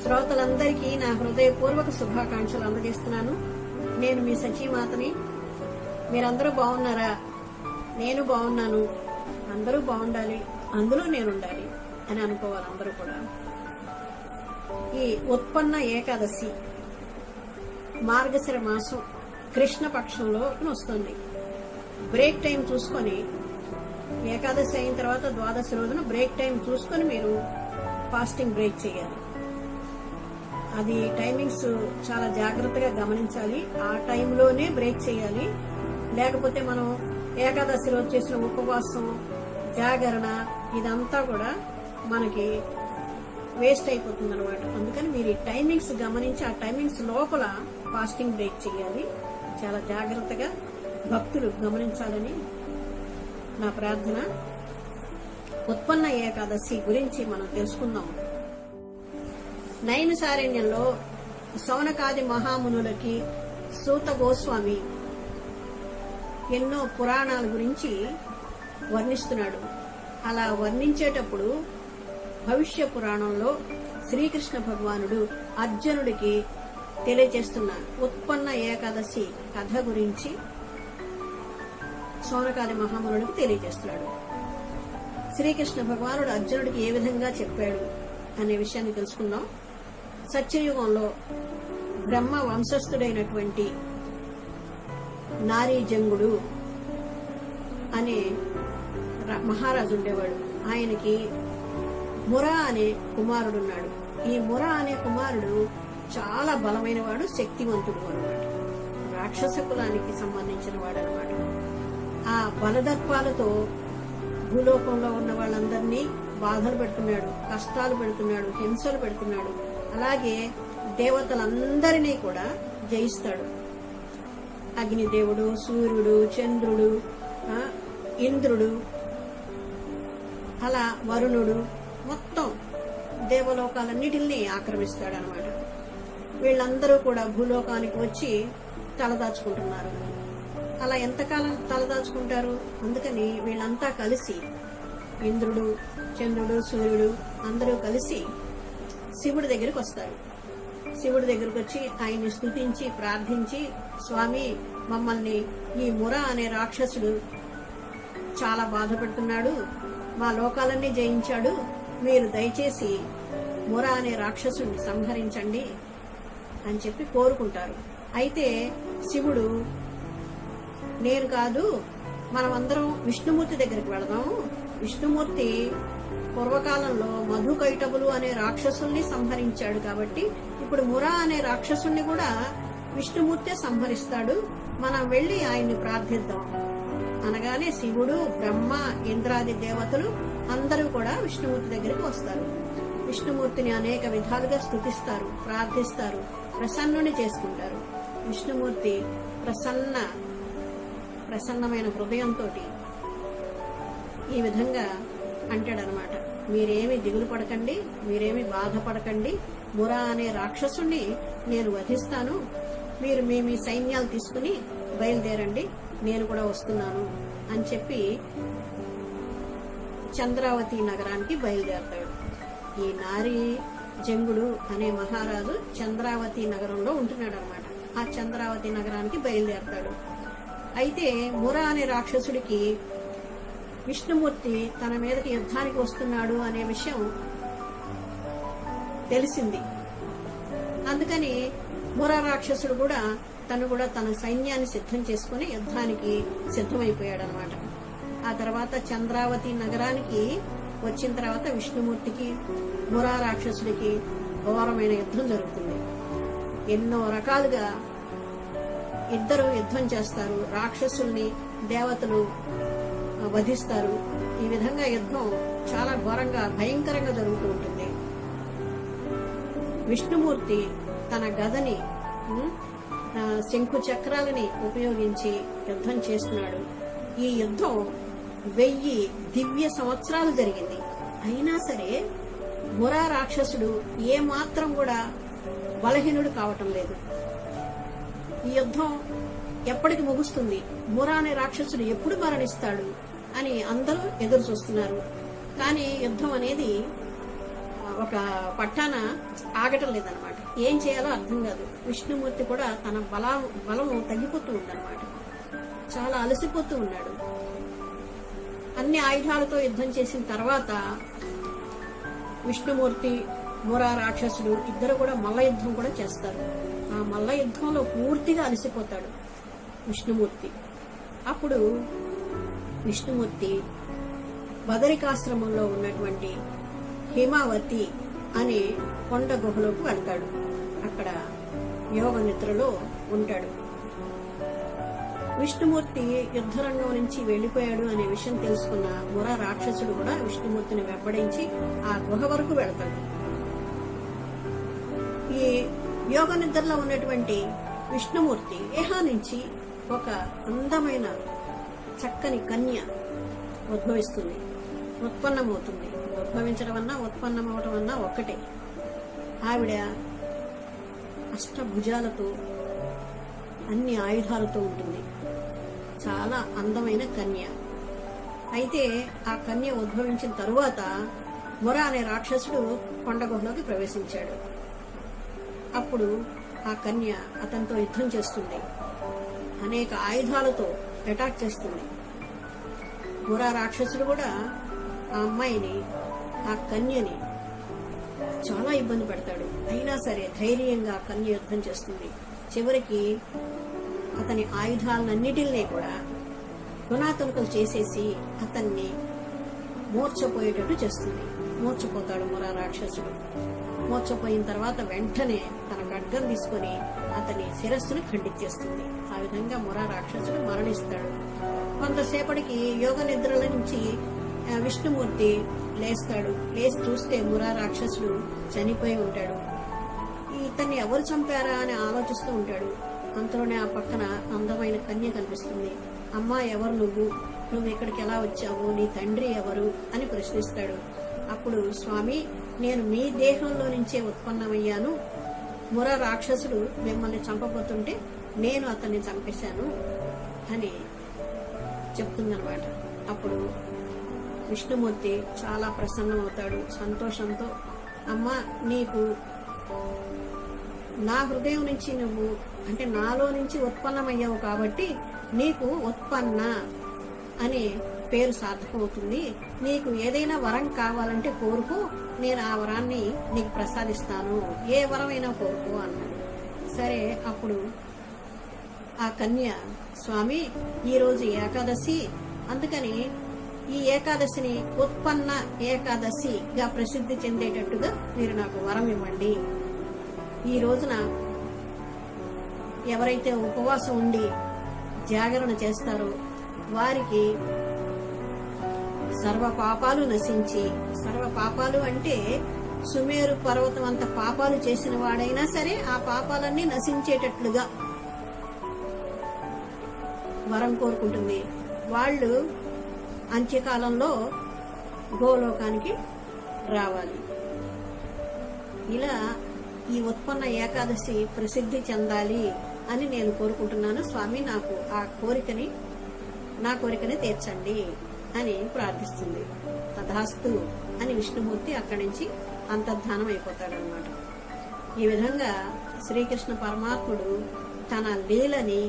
శ్రోతలందరికీ నా హృదయపూర్వక శుభాకాంక్షలు అందజేస్తున్నాను. నేను మీ సచీమాతని మీరందరూ బాగున్నారా? నేను బాగున్నాను. అందరూ బాగుండాలి. అందులో నేను ఉండాలి అని అనుకోవాలి అందరూ కూడా. ఈ ఉత్పన్న ఏకాదశి మార్గశిర మాసం కృష్ణ పక్షంలో వస్తుంది బ్రేక్ టైం చూసుకొని ఏకాదశి అయిన తర్వాత ద్వాదశి రోజున బ్రేక్ టైం చూసుకొని మీరు ఫాస్టింగ్ బ్రేక్ చేయాలి. అది టైమింగ్స్ చాలా జాగ్రత్తగా గమనించాలి. ఆ టైంలోనే బ్రేక్ చేయాలి. లేకపోతే మనం ఏకాదశి రోజు చేసిన ఉపవాసం జాగరణ ఇదంతా కూడా మనకి వేస్ట్ అయిపోతుంది అనమాట అందుకని మీరు ఈ టైమింగ్స్ గమనించి ఆ టైమింగ్స్ లోపల ఫాస్టింగ్ బ్రేక్ చేయాలి. చాలా జాగ్రత్తగా భక్తులు గమనించాలని నా ప్రార్థన. ఉత్పన్న ఏకాదశి గురించి మనం తెలుసుకుందాం. నయనసారణ్యంలో సౌనకాది మహామునులకి సూత గోస్వామి ఎన్నో పురాణాల గురించి వర్ణిస్తున్నాడు. అలా వర్ణించేటప్పుడు భవిష్య పురాణంలో శ్రీకృష్ణ భగవానుడు అర్జునుడికి తెలియజేస్తున్న ఉత్పన్న ఏకాదశి కథ గురించి సోనకాది మహామునుడికి తెలియజేస్తున్నాడు. శ్రీకృష్ణ భగవానుడు అర్జునుడికి ఏ విధంగా చెప్పాడు అనే విషయాన్ని తెలుసుకుందాం. సత్యయుగంలో బ్రహ్మ వంశస్థుడైనటువంటి నారీజంగుడు అనే ర- మహారాజు ఉండేవాడు. ఆయనకి మురా అనే కుమారుడున్నాడు ఈ మురా అనే కుమారుడు చాలా బలమైనవాడు శక్తివంతుడు అనమాట రాక్షస కులానికి సంబంధించిన వాడు అనమాట ఆ బలదర్పాలతో భూలోకంలో ఉన్న వాళ్ళందరినీ బాధలు పెడుతున్నాడు కష్టాలు పెడుతున్నాడు హింసలు పెడుతున్నాడు. అలాగే దేవతలందరినీ కూడా జయిస్తాడు. అగ్నిదేవుడు సూర్యుడు చంద్రుడు ఇంద్రుడు అలా వరుణుడు మొత్తం దేవలోకాలన్నిటిని ఆక్రమిస్తాడు అనమాట వీళ్ళందరూ కూడా భూలోకానికి వచ్చి తలదాచుకుంటున్నారు అలా ఎంతకాలం తలదాచుకుంటారు అందుకని వీళ్ళంతా కలిసి ఇంద్రుడు చంద్రుడు సూర్యుడు అందరూ కలిసి శివుడి దగ్గరికి వస్తారు. శివుడి దగ్గరకు వచ్చి ఆయన్ని స్థుతించి ప్రార్థించి స్వామి మమ్మల్ని ఈ ముర అనే రాక్షసుడు చాలా బాధపడుతున్నాడు. మా లోకాలన్నీ జయించాడు. మీరు దయచేసి ముర అనే రాక్షసుడిని సంహరించండి అని చెప్పి కోరుకుంటారు. అయితే శివుడు నేను కాదు మనమందరం విష్ణుమూర్తి దగ్గరికి వెళదాము విష్ణుమూర్తి పూర్వకాలంలో మధుకైటబులు అనే రాక్షసుల్ని సంహరించాడు కాబట్టి ఇప్పుడు మురా అనే రాక్షసుల్ని కూడా విష్ణుమూర్తే సంహరిస్తాడు. మనం వెళ్ళి ఆయన్ని ప్రార్థిద్దాం. అనగానే శివుడు బ్రహ్మ ఇంద్రాది దేవతలు అందరూ కూడా విష్ణుమూర్తి దగ్గరికి వస్తారు. విష్ణుమూర్తిని అనేక విధాలుగా స్థుతిస్తారు ప్రార్థిస్తారు ప్రసన్నుని చేసుకుంటారు. విష్ణుమూర్తి ప్రసన్న ప్రసన్నమైన హృదయంతో ఈ విధంగా అంటాడనమాట. మీరేమి దిగులు పడకండి మీరేమి బాధపడకండి మురా అనే రాక్షసుణ్ణి నేను వధిస్తాను. మీరు మీ మీ సైన్యాలు తీసుకుని బయలుదేరండి నేను కూడా వస్తున్నాను అని చెప్పి చంద్రావతి నగరానికి బయలుదేరతాడు. ఈ నారి జంగుడు అనే మహారాజు చంద్రావతి నగరంలో ఉంటున్నాడు అనమాట ఆ చంద్రావతి నగరానికి బయలుదేరతాడు. అయితే మురా అనే రాక్షసుడికి విష్ణుమూర్తి తన మీదకి యుద్ధానికి వస్తున్నాడు అనే విషయం తెలిసింది. అందుకని మురా రాక్షసుడు కూడా తను కూడా తన సైన్యాన్ని సిద్ధం చేసుకుని యుద్ధానికి సిద్ధమైపోయాడు అనమాట ఆ తర్వాత చంద్రావతి నగరానికి వచ్చిన తర్వాత విష్ణుమూర్తికి మురా రాక్షసుడికి ఘోరమైన యుద్ధం జరుగుతుంది. ఎన్నో రకాలుగా ఇద్దరు యుద్ధం చేస్తారు. రాక్షసుల్ని దేవతలు వధిస్తారు. ఈ విధంగా యుద్ధం చాలా ఘోరంగా భయంకరంగా జరుగుతూ ఉంటుంది. విష్ణుమూర్తి తన గదని శంకు చక్రాలని ఉపయోగించి యుద్ధం చేస్తున్నాడు. ఈ యుద్ధం వెయ్యి దివ్య సంవత్సరాలు జరిగింది. అయినా సరే మురా రాక్షసుడు ఏ మాత్రం కూడా బలహీనుడు కావటం లేదు. ఈ యుద్ధం ఎప్పటికి ముగుస్తుంది. మురా అనే రాక్షసుడు ఎప్పుడు మరణిస్తాడు? అని అందరూ ఎదురు చూస్తున్నారు. కానీ యుద్ధం అనేది ఒక పట్టాన ఆగటం లేదనమాట ఏం చేయాలో అర్థం కాదు. విష్ణుమూర్తి కూడా తన బల బలం తగ్గిపోతూ ఉందన్నమాట. చాలా అలసిపోతూ ఉన్నాడు. అన్ని ఆయుధాలతో యుద్ధం చేసిన తర్వాత విష్ణుమూర్తి మురా రాక్షసుడు ఇద్దరు కూడా మల్ల యుద్ధం కూడా చేస్తారు. ఆ మల్ల యుద్ధంలో పూర్తిగా అలసిపోతాడు. విష్ణుమూర్తి. అప్పుడు విష్ణుమూర్తి బదరికాశ్రమంలో ఉన్నటువంటి హిమావతి అనే కొండ గుహలోకి వెళ్తాడు. అక్కడ యోగ నిద్రలో ఉంటాడు. విష్ణుమూర్తి యుద్ధరంగం నుంచి వెళ్ళిపోయాడు అనే విషయం తెలుసుకున్న ముర రాక్షసుడు కూడా విష్ణుమూర్తిని వెంబడించి ఆ గుహ వరకు వెళ్తాడు. ఈ యోగ నిద్రలో ఉన్నటువంటి విష్ణుమూర్తి ఏహా నుంచి ఒక అందమైన చక్కని కన్య ఉద్భవిస్తుంది. ఉత్పన్నమవుతుంది. ఉద్భవించడం అన్నా అవటం అన్నా ఒక్కటే. ఆవిడ అష్టభుజాలతో అన్ని ఆయుధాలతో ఉంటుంది. చాలా అందమైన కన్య. అయితే ఆ కన్య ఉద్భవించిన తరువాత మొర అనే రాక్షసుడు కొండగుహలోకి ప్రవేశించాడు. అప్పుడు ఆ కన్య అతనితో యుద్ధం చేస్తుంది. అనేక ఆయుధాలతో అటాక్ చేస్తుంది. మురా రాక్షసుడు కూడా ఆ అమ్మాయిని ఆ కన్యని చాలా ఇబ్బంది పెడతాడు. అయినా సరే ధైర్యంగా కన్య యుద్ధం చేస్తుంది. చివరికి అతని ఆయుధాలన్నిటినీ కూడా గుణాతునకలు చేసేసి అతన్ని మూర్చపోయేటట్టు చేస్తుంది. మూర్చపోతాడు మురా రాక్షసుడు. మూర్చపోయిన తర్వాత వెంటనే తన ఖడ్గం తీసుకొని అతని శిరస్సును ఖండించేస్తుంది ఆ విధంగా మురా రాక్షసుడు మరణిస్తాడు. కొంతసేపటికి యోగ నిద్రల నుంచి విష్ణుమూర్తి లేస్తాడు. లేచి చూస్తే మురా రాక్షసుడు చనిపోయి ఉంటాడు. ఇతన్ని ఎవరు చంపారా అని ఆలోచిస్తూ ఉంటాడు. అంతలోనే ఆ పక్కన అందమైన కన్య కనిపిస్తుంది. అమ్మా ఎవరు నువ్వు? నువ్వు ఇక్కడికి ఎలా వచ్చావు? నీ తండ్రి ఎవరు? అని ప్రశ్నిస్తాడు. అప్పుడు స్వామి నేను మీ దేహంలో నుంచే ఉత్పన్నమయ్యాను. ముర రాక్షసుడు మిమ్మల్ని చంపబోతుంటే నేను అతన్ని చంపేశాను అని చెప్తుందనమాట అప్పుడు విష్ణుమూర్తి చాలా ప్రసన్నమవుతాడు సంతోషంతో అమ్మ నీకు నా హృదయం నుంచి నువ్వు అంటే నాలో నుంచి ఉత్పన్నమయ్యావు కాబట్టి నీకు ఉత్పన్న అని పేరు సార్థకమవుతుంది. నీకు ఏదైనా వరం కావాలంటే కోరుకో నేను ఆ వరాన్ని నీకు ప్రసాదిస్తాను. ఏ వరమైనా కోరుకో అన్నాడు. సరే అప్పుడు ఆ కన్య స్వామి ఈరోజు ఏకాదశి. అందుకని ఈ ఏకాదశిని ఉత్పన్న ఏకాదశిగా ప్రసిద్ధి చెందేటట్టుగా మీరు నాకు వరం ఇవ్వండి. ఈ రోజున ఎవరైతే ఉపవాసం ఉండి జాగరణ చేస్తారో వారికి సర్వ పాపాలు నశించి సర్వ పాపాలు అంటే సుమేరు పర్వతం అంత పాపాలు చేసిన వాడైనా సరే ఆ పాపాలన్నీ నశించేటట్లుగా వరం కోరుకుంటుంది. వాళ్ళు అంత్యకాలంలో గోలోకానికి రావాలి. ఇలా ఈ ఉత్పన్న ఏకాదశి ప్రసిద్ధి చెందాలి అని నేను కోరుకుంటున్నాను. స్వామి నాకు ఆ కోరికని నా కోరికని తీర్చండి. అని ప్రార్థిస్తుంది. తథాస్తు అని విష్ణుమూర్తి అక్కడి నుంచి అంతర్ధానం అయిపోతాడనమాట ఈ విధంగా శ్రీకృష్ణ పరమాత్ముడు తన లీలని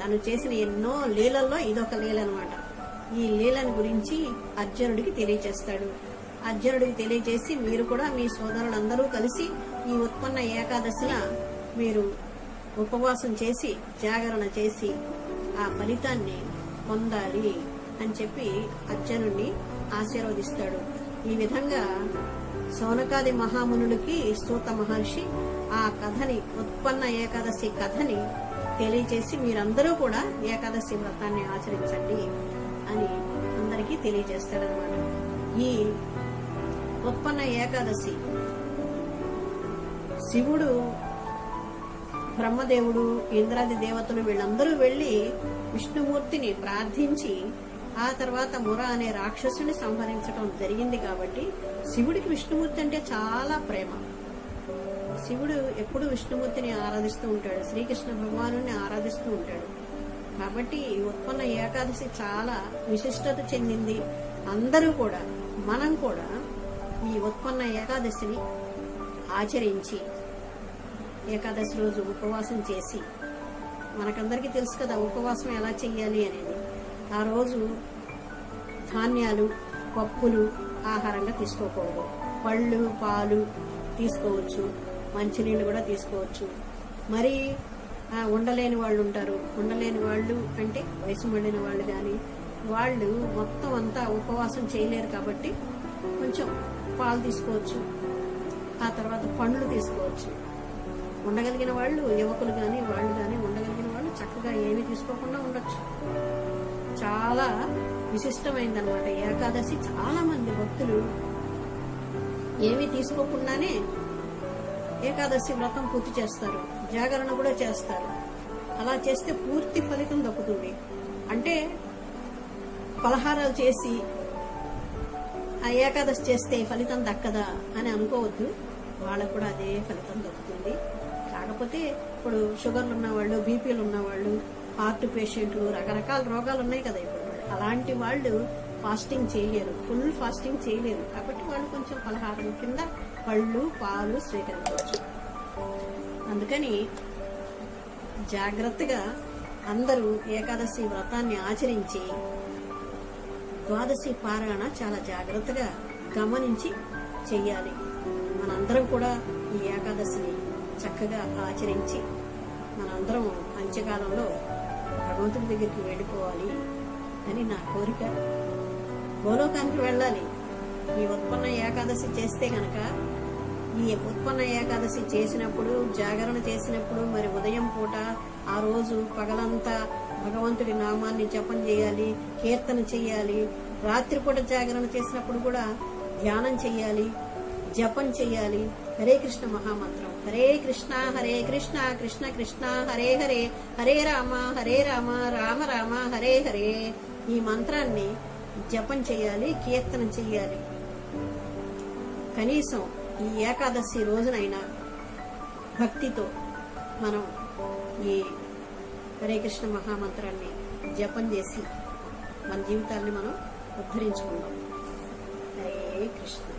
తను చేసిన ఎన్నో లీలల్లో ఇదొక లీల అనమాట ఈ లీలని గురించి అర్జునుడికి తెలియచేస్తాడు. అర్జునుడికి తెలియజేసి మీరు కూడా మీ సోదరులందరూ కలిసి ఈ ఉత్పన్న ఏకాదశిన మీరు ఉపవాసం చేసి జాగరణ చేసి ఆ ఫలితాన్ని పొందాలి. అని చెప్పి అర్జునుడిని ఆశీర్వదిస్తాడు. ఈ విధంగా సౌనకాది మహామునుడికి సూత మహర్షి ఆ కథని ఉత్పన్న ఏకాదశి కథని తెలియజేసి మీరందరూ కూడా ఏకాదశి వ్రతాన్ని ఆచరించండి అని అందరికీ తెలియజేస్తాడనమాట ఈ ఉత్పన్న ఏకాదశి శివుడు బ్రహ్మదేవుడు ఇంద్రాది దేవతలు వీళ్ళందరూ వెళ్ళి విష్ణుమూర్తిని ప్రార్థించి ఆ తర్వాత ముర అనే రాక్షసుని సంహరించడం జరిగింది కాబట్టి శివుడికి విష్ణుమూర్తి అంటే చాలా ప్రేమ. శివుడు ఎప్పుడు విష్ణుమూర్తిని ఆరాధిస్తూ ఉంటాడు. శ్రీకృష్ణ భగవాను ఆరాధిస్తూ ఉంటాడు. కాబట్టి ఉత్పన్న ఏకాదశి చాలా విశిష్టత చెందింది. అందరూ కూడా మనం కూడా ఈ ఉత్పన్న ఏకాదశిని ఆచరించి ఏకాదశి రోజు ఉపవాసం చేసి మనకందరికీ తెలుసు కదా ఉపవాసం ఎలా చెయ్యాలి అనేది. ఆ రోజు ధాన్యాలు పప్పులు ఆహారంగా తీసుకోకూడదు. పళ్ళు పాలు తీసుకోవచ్చు. మంచినీళ్ళు కూడా తీసుకోవచ్చు. మరి ఉండలేని వాళ్ళు ఉంటారు. ఉండలేని వాళ్ళు అంటే వయసు మళ్ళిన వాళ్ళు కానీ వాళ్ళు మొత్తం అంతా ఉపవాసం చేయలేరు కాబట్టి కొంచెం పాలు తీసుకోవచ్చు. ఆ తర్వాత పండ్లు తీసుకోవచ్చు. ఉండగలిగిన వాళ్ళు యువకులు కానీ వాళ్ళు కానీ ఉండగలిగిన వాళ్ళు చక్కగా ఏమీ తీసుకోకుండా ఉండొచ్చు. చాలా విశిష్టమైందనమాట ఏకాదశి చాలా మంది భక్తులు ఏమీ తీసుకోకుండానే ఏకాదశి వ్రతం పూర్తి చేస్తారు. జాగరణ కూడా చేస్తారు. అలా చేస్తే పూర్తి ఫలితం దక్కుతుంది. అంటే పలహారాలు చేసి ఆ ఏకాదశి చేస్తే ఫలితం దక్కదా అని అనుకోవద్దు. వాళ్ళకు కూడా అదే ఫలితం దక్కుతుంది. కాకపోతే ఇప్పుడు షుగర్లు ఉన్నవాళ్ళు బీపీలు ఉన్నవాళ్ళు హార్ట్ పేషెంట్లు రకరకాల రోగాలు ఉన్నాయి కదా ఇప్పుడు. అలాంటి వాళ్ళు ఫాస్టింగ్ చేయలేరు. ఫుల్ ఫాస్టింగ్ చేయలేరు. కాబట్టి వాళ్ళు కొంచెం పలహారం కింద పళ్ళు పాలు స్వీకరించవచ్చు. అందుకని జాగ్రత్తగా అందరూ ఏకాదశి వ్రతాన్ని ఆచరించి ద్వాదశి పారాయణ చాలా జాగ్రత్తగా గమనించి చెయ్యాలి మనందరం కూడా ఈ ఏకాదశిని చక్కగా ఆచరించి మనందరం అంత్యకాలంలో భగవంతుడి దగ్గరికి వెళ్ళిపోవాలి అని నా కోరిక. గోలోకానికి వెళ్ళాలి. ఈ ఉత్పన్న ఏకాదశి చేస్తే గనక ఈ ఉత్పన్న ఏకాదశి చేసినప్పుడు జాగరణ చేసినప్పుడు మరి ఉదయం పూట ఆ రోజు పగలంతా భగవంతుడి నామాన్ని జపం చేయాలి కీర్తన చేయాలి రాత్రిపూట జాగరణ చేసినప్పుడు కూడా ధ్యానం చేయాలి జపం చేయాలి. హరే కృష్ణ మహామంత్రం. హరే కృష్ణ హరే కృష్ణ కృష్ణ కృష్ణ హరే హరే హరే రామ హరే రామ రామ రామ హరే హరే. ఈ మంత్రాన్ని జపం చేయాలి కీర్తన చేయాలి. కనీసం ఈ ఏకాదశి రోజునైనా భక్తితో మనం ఈ హరే కృష్ణ మహామంత్రాన్ని జపం చేసి మన జీవితాన్ని మనం ఉద్ధరించుకుందాం. హరే కృష్ణ.